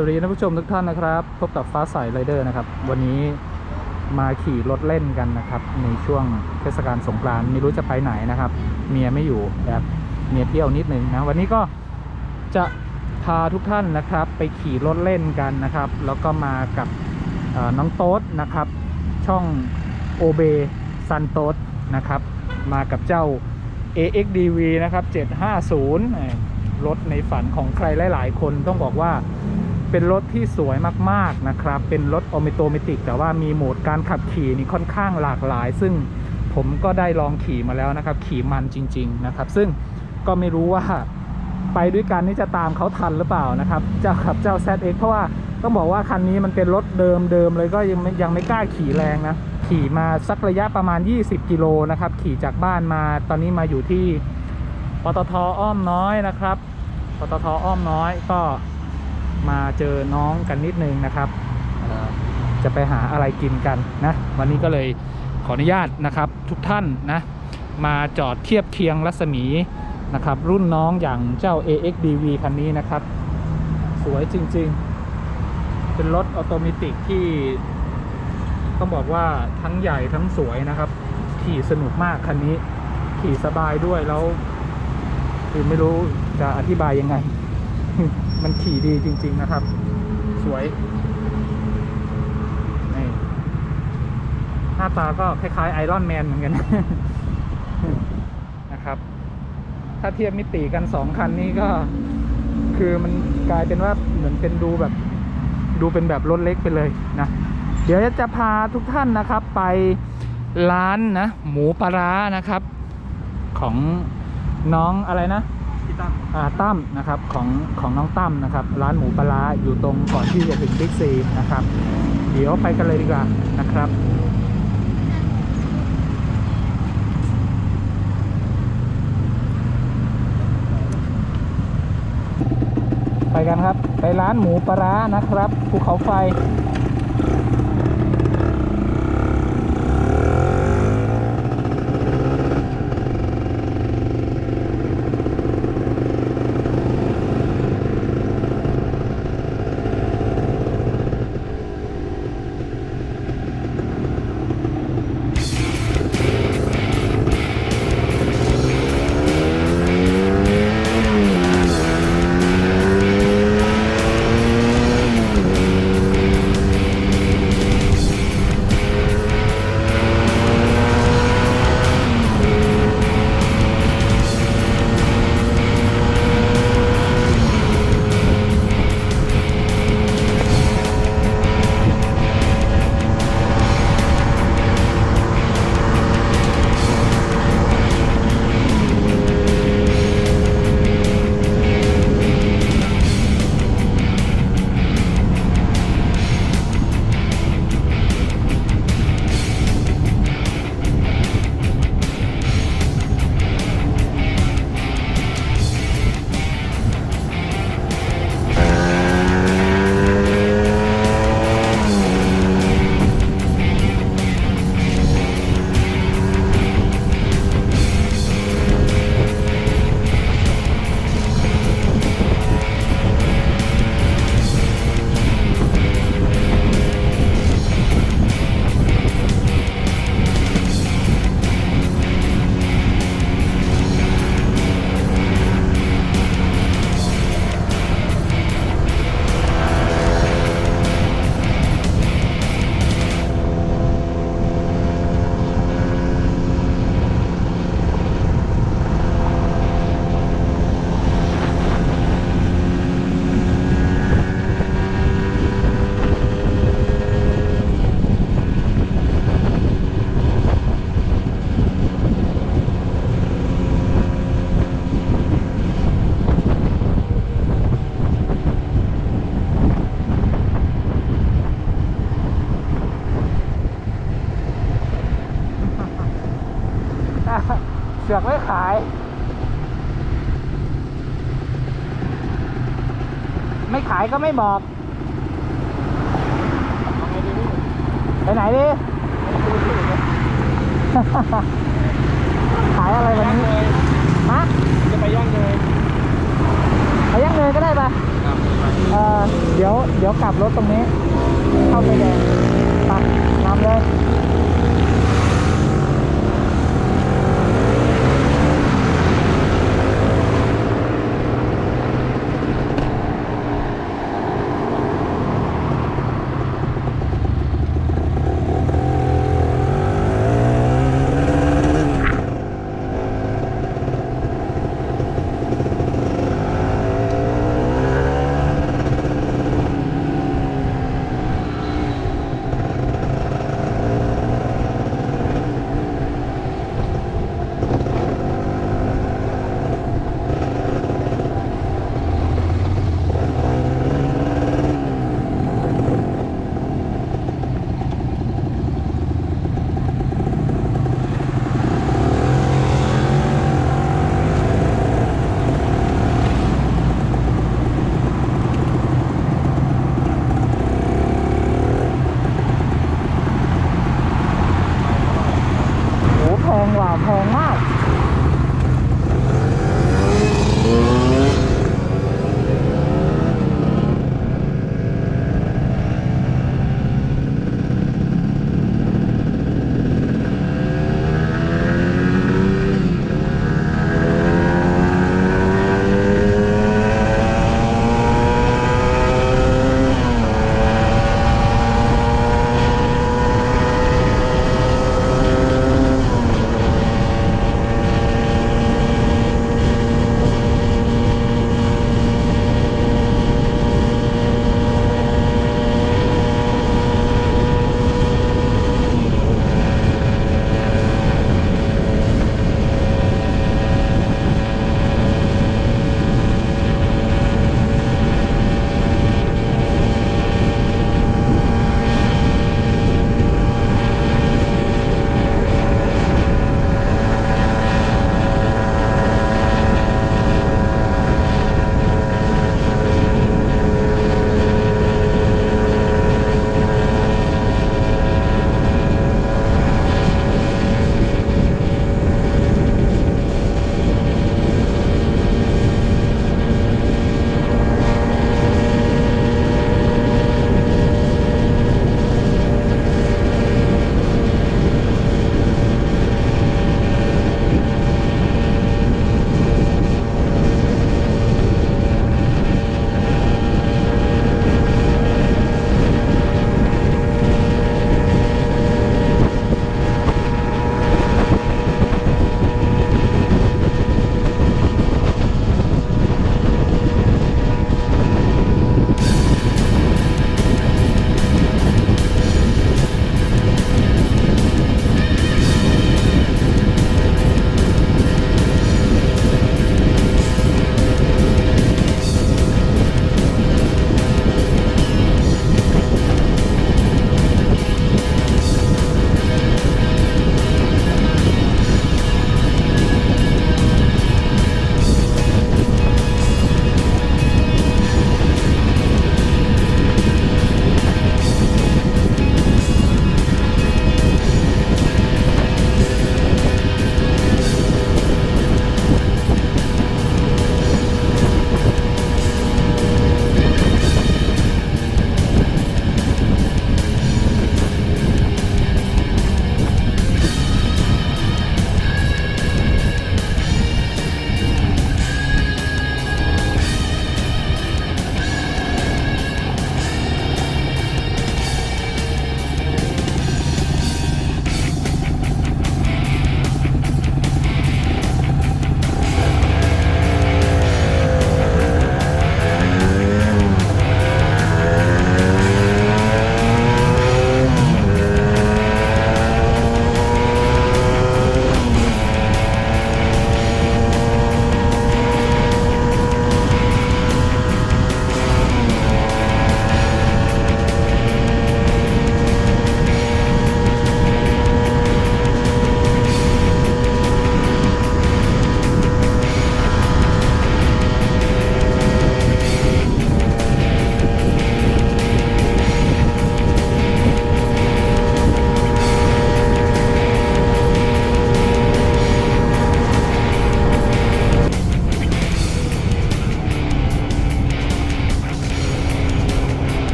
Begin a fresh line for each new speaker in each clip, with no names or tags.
วัสดีท่านผู้ชมทุกท่านนะครับ พบกับฟ้าใสไรเดอร์นะครับ วันนี้มาขี่รถเล่นกันนะครับ ในช่วงเทศกาลสงกรานต์ไม่รู้จะไปไหนนะครับ เมียไม่อยู่แอบเมียเที่ยวนิดนึงนะวันนี้ก็จะพาทุกท่านนะครับ ไปขี่รถเล่นกันนะครับ แล้วก็มากับน้องโต๊ดนะครับ ช่องโอเบซันโต๊ดนะครับ มากับเจ้า AXDV นะครับ750รถในฝันของใครหลาย ๆ คนต้องบอกว่า เป็นรถที่สวยมากๆนะครับ เป็นรถออโตเมติก แต่ว่ามีโหมดการขับขี่นี่ค่อนข้างหลากหลาย ซึ่งผมก็ได้ลองขี่มาแล้วนะครับ ขี่มันจริง ๆนะครับ ซึ่งก็ไม่รู้ว่าไปด้วยกันนี่จะตามเขาทันหรือเปล่านะครับเจ้าขับเจ้า ZX เพราะว่าต้องบอกว่าคันนี้มันเป็นรถเดิมๆเลยก็ยังไม่ยังไม่กล้าขี่แรงนะ ขี่มาสักระยะประมาณ 20 กิโลนะครับ ขี่จากบ้านมาตอนนี้มาอยู่ที่ปตทอ้อมน้อยนะครับปตทอ้อมน้อยก็ มาเจอน้องกันนิดนึงนะครับเอ่อจะไปหาอะไรกินกันนะ วันนี้ก็เลยขออนุญาตนะครับทุกท่านนะ มาจอดเทียบเคียงรัศมีนะครับ รุ่นน้องอย่างเจ้า AXDV คันนี้นะครับ สวยจริงๆ เป็นรถออโตเมติกที่ต้องบอกว่าทั้งใหญ่ทั้งสวยนะครับ ขี่สนุกมากคันนี้ ขี่สบายด้วยแล้ว คือไม่รู้จะอธิบายยังไง มันขี่ดีจริง ๆนะครับ สวยนี่หน้าตาก็คล้ายๆไอรอนแมนเหมือนกันนะครับ ถ้าเทียบมิติกันสองคันนี้ก็ คือมันกลายเป็นว่าเหมือนเป็นดูแบบ ดูเป็นแบบรถเล็กไปเลยนะ เดี๋ยวจะพาทุกท่านนะครับ ไปร้านนะ หมูปลาร้านะครับ ของน้องอะไรนะ
ตั้ม
อ่าตั้มนะครับของของน้องตั้มนะครับ ร้านหมูปลาอยู่ตรงก่อนที่จะถึงบิ๊กซีนะครับ เดี๋ยวไปกันเลยดีกว่านะครับไปกันครับ ไปร้านหมูปลานะครับภูเขาไฟ ก็ไม่บอก ไปไหนดิ ขายอะไรวันนี้ฮะ
จะไปย่างเลย
ไปย่างเนยก็ได้ปะ
ครับ
เออเดี๋ยวเดี๋ยวเดี๋ยวกลับรถตรงนี้ เข้าไฟแดงไปนำเลย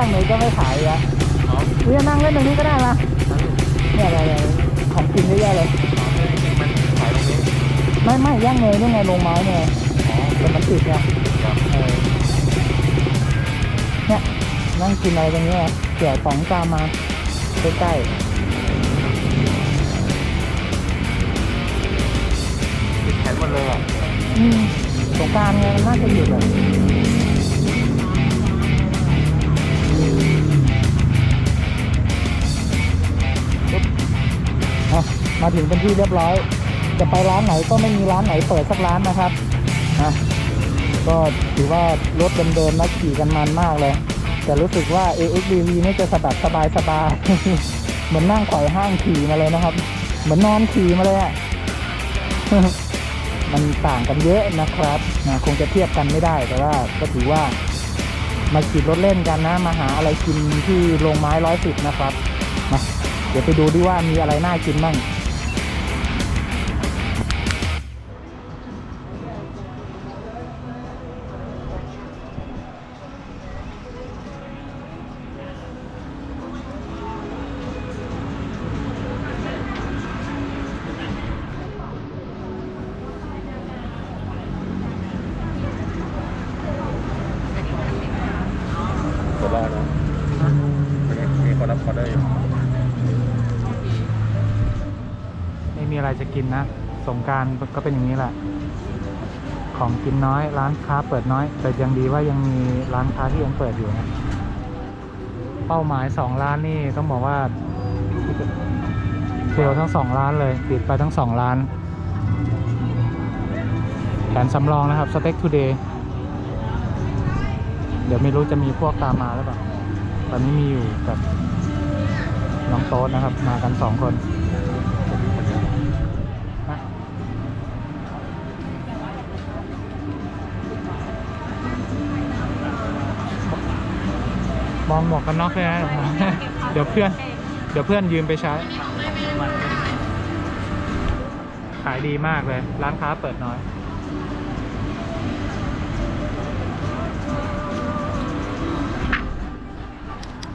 ฝั่งไหนก็ไม่ขายอะ
อ๋อ
หรือจะนั่งเล่นตรงนี้ก็ได้นะเนี่ยอะไรอะไรของกินเยอะแยะเลย
มันขายตรงนี้
ไม่ไม่ย่างเนยนี่ไงลงไม้เนี่ย
อ๋อ
แต่มันติดไง
ครับ
เออเนี่ยนั่งกินอะไรตรงนี้อะเกี่ยวสองจามมาใกล้
ติดแขนหมดเลยอะ
ๆอืมสงกรารไงมันน่าจะหยุดอะ มาถึงเป็นที่เรียบร้อย จะไปร้านไหนก็ไม่มีร้านไหนเปิดสักร้านนะครับอะก็ถือว่ารถเดิมๆนะขี่กันมันมากเลย แต่รู้สึกว่า AXDV นี่จะสบัดสบายสบายเหมือนนั่งไขว่ห้างขี่มาเลยนะครับ เหมือนนอนขี่มาเลยอะมันต่างกันเยอะนะครับนะคงจะเทียบกันไม่ได้แต่ว่าก็ถือว่ามาขี่รถเล่นกันนะ มาหาอะไรกินที่โรงไม้ร้อยสิบนะครับมาเดี๋ยวไปดูดิว่ามีอะไรน่ากินบ้าง กินนะ สงการก็เป็นอย่างนี้แหละ ของกินน้อย ร้านค้าเปิดน้อย แต่ยังดีว่ายังมีร้านค้าที่ยังเปิดอยู่นะ เป้าหมายสองร้านนี่ต้องบอกว่าเซลล์ทั้งสองร้านเลยปิดไปทั้งสองร้านแผนสำรองนะครับสเต็กทูเดย์เดี๋ยวไม่รู้จะมีพวกตามมาหรือเปล่าตอนนี้มีอยู่กับน้องโต๊ดนะครับ มากันสองคน มองหมวกกันน็อกเลยนะเดี๋ยวเพื่อน เดี๋ยวเพื่อนยืมไปใช้ ขายดีมากเลย ร้านค้าเปิดน้อย